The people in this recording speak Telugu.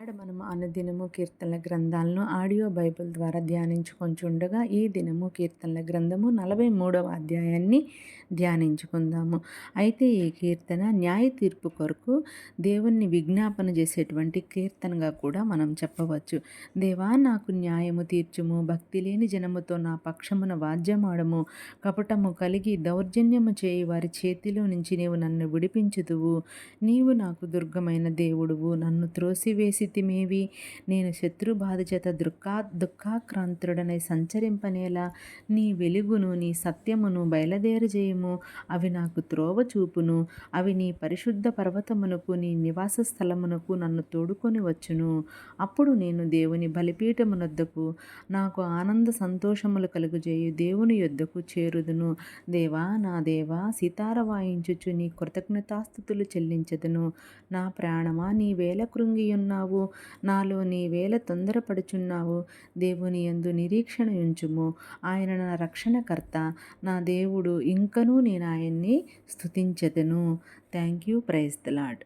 ఇక్కడ మనం అనుదినము కీర్తనల గ్రంథాలను ఆడియో బైబిల్ ద్వారా ధ్యానించుకొంచుండగా ఈ దినము కీర్తనల గ్రంథము నలభై మూడవ అధ్యాయాన్ని ధ్యానించుకుందాము. అయితే ఈ కీర్తన న్యాయ తీర్పు కొరకు దేవుణ్ణి విజ్ఞాపన చేసేటువంటి కీర్తనగా కూడా మనం చెప్పవచ్చు. దేవా నాకు న్యాయము తీర్చుము భక్తి లేని జనముతో నా పక్షమున వాద్యమాడము. కపటము కలిగి దౌర్జన్యము చేయి వారి చేతిలో నుంచి నీవు నన్ను విడిపించుదువు. నీవు నాకు దుర్గమైన దేవుడువు. నన్ను త్రోసివేసి స్థితిమేవి నేను శత్రు బాధ చేత దుఃఖా దుఃఖాక్రాంతుడనై సంచరింపనేలా నీ వెలుగును నీ సత్యమును బయలుదేరజేయము. అవి నాకు త్రోవ చూపును. అవి నీ పరిశుద్ధ పర్వతమునకు నీ నివాస స్థలమునకు నన్ను తోడుకొని వచ్చును. అప్పుడు నేను దేవుని బలిపీఠమునొద్దకు నాకు ఆనంద సంతోషములు కలుగుజేయు దేవుని యొద్దకు చేరుదును. దేవా నా దేవా సీతార వాయించుచు నీ కృతజ్ఞతాస్థుతులు చెల్లించదును. నా ప్రాణమా నీ వేల కృంగియున్నావు. నాలో నీ వేల తొందరపడుచున్నావు. దేవుని ఎందు నిరీక్షణ ఉంచుము. ఆయన నా రక్షణకర్త. నా దేవుడు ఇంకనూ నేను ఆయన్ని స్థుతించదను thank you praise the Lord